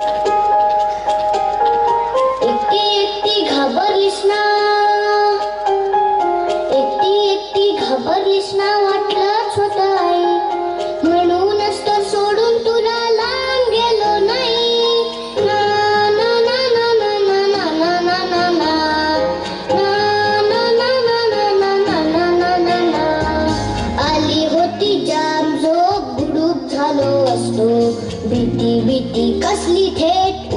you. बिटी बिटी कसली थेट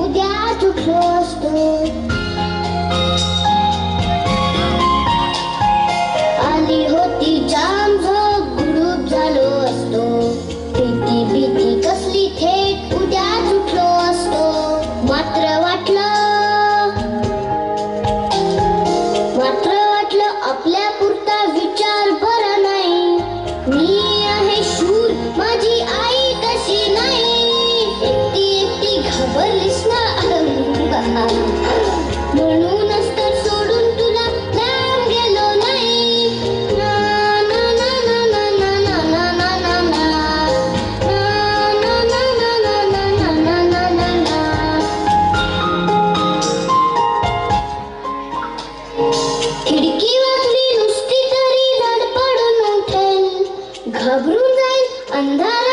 अंधेरा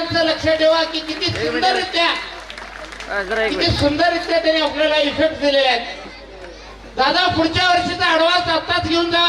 महिलांचं लक्ष ठेवा की किती सुंदररित्या किती सुंदररित्या त्यांनी आपल्याला इफेक्ट दिले आहेत. दादा पुढच्या वर्षीचा अडवान्स आत्ताच घेऊन जा.